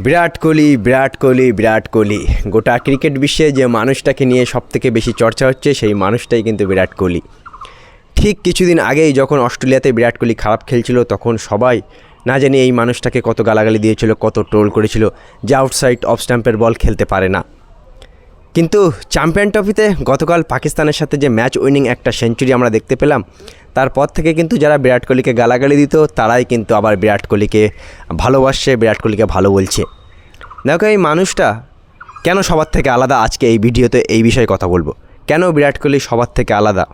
বিরাট কোহলি বিরাট কোহলি বিরাট কোহলি। গোটা ক্রিকেট বিশ্বে যে মানুষটাকে নিয়ে সবথেকে বেশি চর্চা হচ্ছে, সেই মানুষটাই কিন্তু বিরাট কোহলি। ঠিক কিছুদিন আগেই যখন অস্ট্রেলিয়াতে বিরাট কোহলি খারাপ খেলছিল, তখন সবাই না জানি এই মানুষটাকে কত গালাগালি দিয়েছিল, কত ট্রোল করেছিল, যে আউটসাইড অফ স্ট্যাম্পের বল খেলতে পারে না। কিন্তু চ্যাম্পিয়ন ট্রফিতে গতকাল পাকিস্তানের সাথে যে ম্যাচ উইনিং একটা সেঞ্চুরি আমরা দেখতে পেলাম তারপর থেকে কিন্তু যারা বিরাট কোহলিকে গালাগালি দিত, তারাই কিন্তু আবার বিরাট কোহলিকে ভালোবাসছে বিরাট কোহলিকে ভালো বলছে। দেখো এই মানুষটা কেন সবার থেকে আলাদা? আজকে এই ভিডিওতে এই বিষয়ে কথা বলব। কেন বিরাট কোহলি সবার থেকে আলাদা?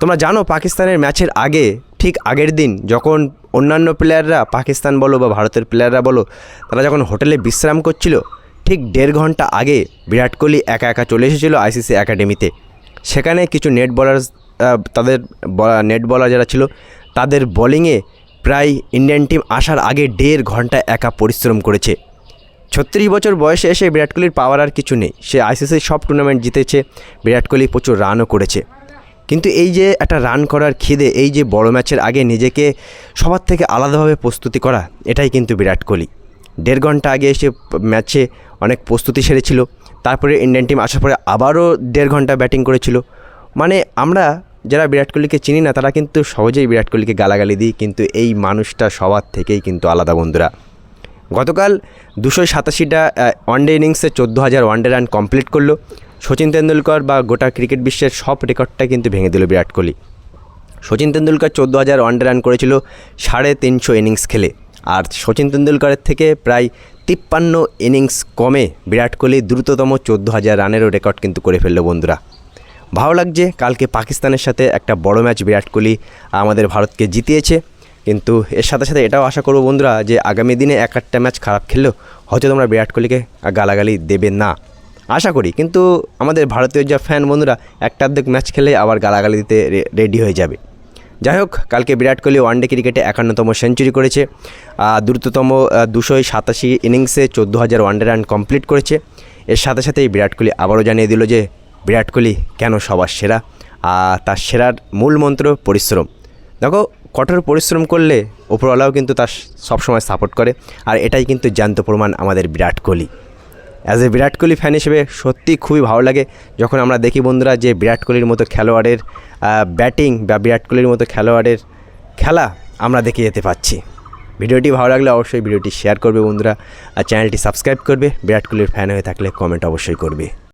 তোমরা জানো পাকিস্তানের ম্যাচের আগে, ঠিক আগের দিন যখন অন্যান্য প্লেয়াররা পাকিস্তান বলো বা ভারতের প্লেয়াররা বলো, তারা যখন হোটেলে বিশ্রাম করছিল ঠিক দেড় ঘণ্টা আগে বিরাট কোহলি একা একা চলে এসেছিল আইসিসি একাডেমিতে। সেখানে কিছু নেট বলার তাদের নেট বলার যারা ছিল, তাদের বোলিংয়ে প্রায় ইন্ডিয়ান টিম আসার আগে দেড় ঘণ্টা একা পরিশ্রম করেছে। ছত্রিশ বছর বয়সে এসে বিরাট কোহলির পাওয়ার আর কিছু নেই। সে আইসিসির সব টুর্নামেন্ট জিতেছে, বিরাট কোহলি প্রচুর রানও করেছে। কিন্তু এই যে একটা রান করার খিদে, এই যে বড় ম্যাচের আগে নিজেকে সবার থেকে আলাদাভাবে প্রস্তুতি করা, এটাই কিন্তু বিরাট কোহলি। দেড় ঘণ্টা আগে এসে ম্যাচে অনেক প্রস্তুতি সেরেছিল। তারপরে ইন্ডিয়ান টিম আসার পরে আবারও দেড় ঘণ্টা ব্যাটিং করেছিল। মানে আমরা যারা বিরাট কোহলিকে চিনি না, তারা কিন্তু সহজেই বিরাট কোহলিকে গালাগালি দিই, কিন্তু এই মানুষটা সবার থেকেই কিন্তু আলাদা বন্ধুরা। গতকাল দুশো সাতাশিটা ওয়ানডে ইনিংসে চোদ্দ হাজার ওয়ানডে রান কমপ্লিট করল। সচিন তেন্ডুলকর বা গোটা ক্রিকেট বিশ্বের সব রেকর্ডটা কিন্তু ভেঙে দিল বিরাট কোহলি। সচিন তেন্ডুলকর চোদ্দ হাজার ওয়ানডে রান করেছিল সাড়ে তিনশো ইনিংস খেলে। আর সচিন তেন্ডুলকরের থেকে প্রায় তিপ্পান্ন ইনিংস কমে বিরাট কোহলি দ্রুততম চোদ্দ হাজার রানেরও রেকর্ড কিন্তু করে ফেলল বন্ধুরা। ভালো লাগছে, কালকে পাকিস্তানের সাথে একটা বড় ম্যাচ বিরাট কোহলি আমাদের ভারতকে জিতিয়েছে। কিন্তু এর সাথে সাথে এটাও আশা করব বন্ধুরা যে আগামী দিনে এক একটা ম্যাচ খারাপ খেললেও হয়তো তোমরা বিরাট কোহলিকে গালাগালি দেবে না। আশা করি, কিন্তু আমাদের ভারতীয় যা ফ্যান বন্ধুরা, একটা অর্ধেক ম্যাচ খেলে আবার গালাগালি দিতে রেডি হয়ে যাবে। যাই হোক কালকে বিরাট কোহলি ওয়ানডে ক্রিকেটে একান্নতম সেঞ্চুরি করেছে দ্রুততম দুশো সাতাশি ইনিংসে চোদ্দ হাজার ওয়ানডে রান কমপ্লিট করেছে। এর সাথে সাথেই বিরাট কোহলি আবারও জানিয়ে দিল যে, বিরাট কোহলি কেন সবার সেরা? আর তার সেরার মূল মন্ত্র পরিশ্রম। দেখো, কঠোর পরিশ্রম করলে ওপরওয়ালাও কিন্তু তার সবসময় সাপোর্ট করে, আর এটাই কিন্তু জ্যান্ত প্রমাণ আমাদের Virat Kohli. As a Virat Kohli fan হিসেবে সত্যি খুবই ভালো লাগে। যখন আমরা দেখি বন্ধুরা যে বিরাট কোহলির মতো খেলোয়াড়ের ব্যাটিং বা বিরাট কোহলির মতো খেলোয়াড়ের খেলা আমরা দেখে যেতে পাচ্ছি। ভিডিওটি ভালো লাগলে অবশ্যই ভিডিওটি শেয়ার করবে বন্ধুরা। আর চ্যানেলটি সাবস্ক্রাইব করবে। বিরাট কোহলির ফ্যান হয়ে থাকলে কমেন্ট অবশ্যই করবে।